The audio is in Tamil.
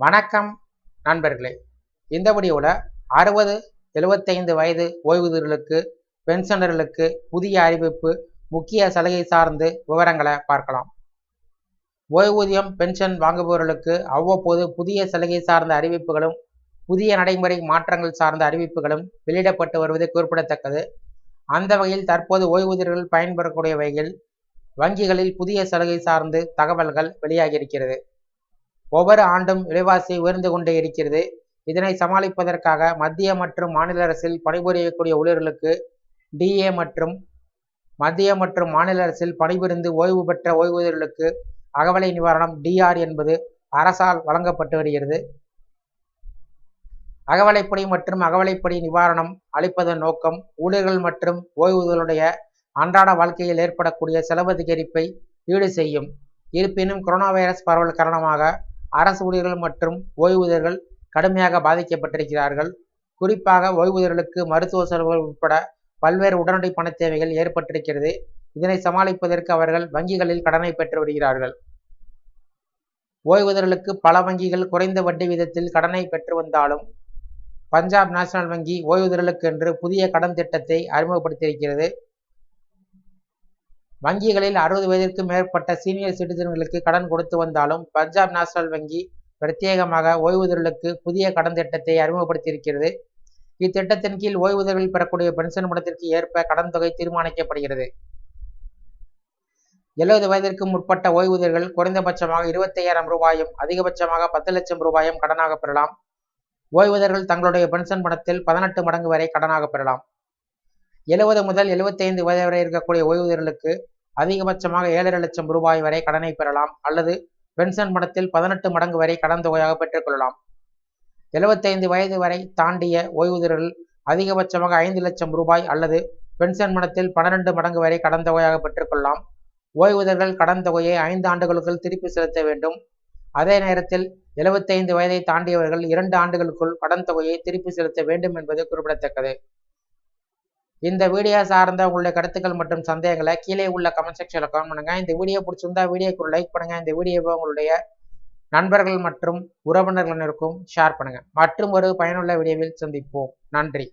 வணக்கம் நண்பர்களே. இந்த வீடியோவில் அறுபது எழுபத்தைந்து வயது ஓய்வூதியர்களுக்கு பென்ஷனர்களுக்கு புதிய அறிவிப்பு முக்கிய சலுகை சார்ந்து விவரங்களை பார்க்கலாம். ஓய்வூதியம் பென்ஷன் வாங்குபவர்களுக்கு அவ்வப்போது புதிய சலுகை சார்ந்த அறிவிப்புகளும் புதிய நடைமுறை மாற்றங்கள் சார்ந்த அறிவிப்புகளும் வெளியிடப்பட்டு வருவது குறிப்பிடத்தக்கது. அந்த வகையில் தற்போது ஓய்வூதியர்கள் பயன்பெறக்கூடிய வகையில் வங்கிகளில் புதிய சலுகை சார்ந்து தகவல்கள் வெளியாகியிருக்கிறது ஒவ்வொரு ஆண்டும் விலைவாசி உயர்ந்து கொண்டே இருக்கிறது. இதனை சமாளிப்பதற்காக மத்திய மற்றும் மாநில அரசில் பணிபுரியக்கூடிய ஊழியர்களுக்கு டிஏ மற்றும் மத்திய மற்றும் மாநில அரசில் பணிபுரிந்து ஓய்வு பெற்ற ஓய்வூதியர்களுக்கு அகவலை நிவாரணம் டிஆர் என்பது அரசால் வழங்கப்பட்டு வருகிறது. அகவலைப்படி மற்றும் அகவலைப்படி நிவாரணம் அளிப்பதன் நோக்கம் ஊழியர்கள் மற்றும் ஓய்வூதியர்களுடைய அன்றாட வாழ்க்கையில் ஏற்படக்கூடிய செலவு அதிகரிப்பை ஈடு செய்யும். இருப்பினும் கொரோனா வைரஸ் பரவல் காரணமாக அரசு ஊழியர்கள் மற்றும் ஓய்வூதியர்கள் கடுமையாக பாதிக்கப்பட்டிருக்கிறார்கள். குறிப்பாக ஓய்வூதியர்களுக்கு மருத்துவ செலவுகள் உட்பட பல்வேறு உடனடி பண தேவைகள் ஏற்பட்டிருக்கிறது. இதனை சமாளிப்பதற்கு அவர்கள் வங்கிகளில் கடனை பெற்று வருகிறார்கள். ஓய்வூதியர்களுக்கு பல வங்கிகள் குறைந்த வட்டி வீதத்தில் கடனை பெற்று வந்தாலும் பஞ்சாப் நேஷனல் வங்கி ஓய்வூதியர்களுக்கு என்று புதிய கடன் திட்டத்தை அறிமுகப்படுத்தியிருக்கிறது. வங்கிகளில் அறுபது வயதிற்கு மேற்பட்ட சீனியர் சிட்டிசன்களுக்கு கடன் கொடுத்து வந்தாலும் பஞ்சாப் நேஷனல் வங்கி பிரத்யேகமாக ஓய்வூதியர்களுக்கு புதிய கடன் திட்டத்தை அறிமுகப்படுத்தியிருக்கிறது. இத்திட்டத்தின் கீழ் ஓய்வூதியர்கள் பெறக்கூடிய பென்ஷன் பணத்திற்கு ஏற்ப கடன் தொகை தீர்மானிக்கப்படுகிறது. எழுபது வயதிற்கு முற்பட்ட ஓய்வூதியர்கள் குறைந்தபட்சமாக இருபத்தையாயிரம் ரூபாயும் அதிகபட்சமாக பத்து லட்சம் ரூபாயும் கடனாக பெறலாம். ஓய்வூதியர்கள் தங்களுடைய பென்ஷன் பணத்தில் பதினெட்டு மடங்கு வரை கடனாக பெறலாம். எழுபது முதல் எழுபத்தைந்து வயது வரை இருக்கக்கூடிய ஓய்வூதியர்களுக்கு அதிகபட்சமாக ஏழரை லட்சம் ரூபாய் வரை கடனை பெறலாம் அல்லது பென்ஷன் பணத்தில் பதினெட்டு மடங்கு வரை கடன் தொகையாக பெற்றுக்கொள்ளலாம். எழுபத்தைந்து வயது வரை தாண்டிய ஓய்வூதியர்கள் அதிகபட்சமாக ஐந்து லட்சம் ரூபாய் அல்லது பென்ஷன் பணத்தில் பன்னிரண்டு மடங்கு வரை கடன் தொகையாக பெற்றுக்கொள்ளலாம். ஓய்வூதியர்கள் கடன் தொகையை ஐந்து ஆண்டுகளுக்குள் திருப்பி செலுத்த வேண்டும். அதே நேரத்தில் எழுபத்தைந்து வயதை தாண்டியவர்கள் இரண்டு ஆண்டுகளுக்குள் கடன் தொகையை திருப்பி செலுத்த வேண்டும் என்பது குறிப்பிடத்தக்கது. இந்த வீடியோ சார்ந்த உங்களுடைய கருத்துக்கள் மற்றும் சந்தேகங்களை கீழே உள்ள கமெண்ட் செக்ஷனில் கமெண்ட் பண்ணுங்க. இந்த வீடியோ பிடிச்சிருந்தா வீடியோக்கு லைக் பண்ணுங்க. இந்த வீடியோவை உங்களுடைய நண்பர்கள் மற்றும் உறவினர்களுக்கும் ஷேர் பண்ணுங்க. மற்றும் ஒரு பயனுள்ள வீடியோவில் சந்திப்போம். நன்றி.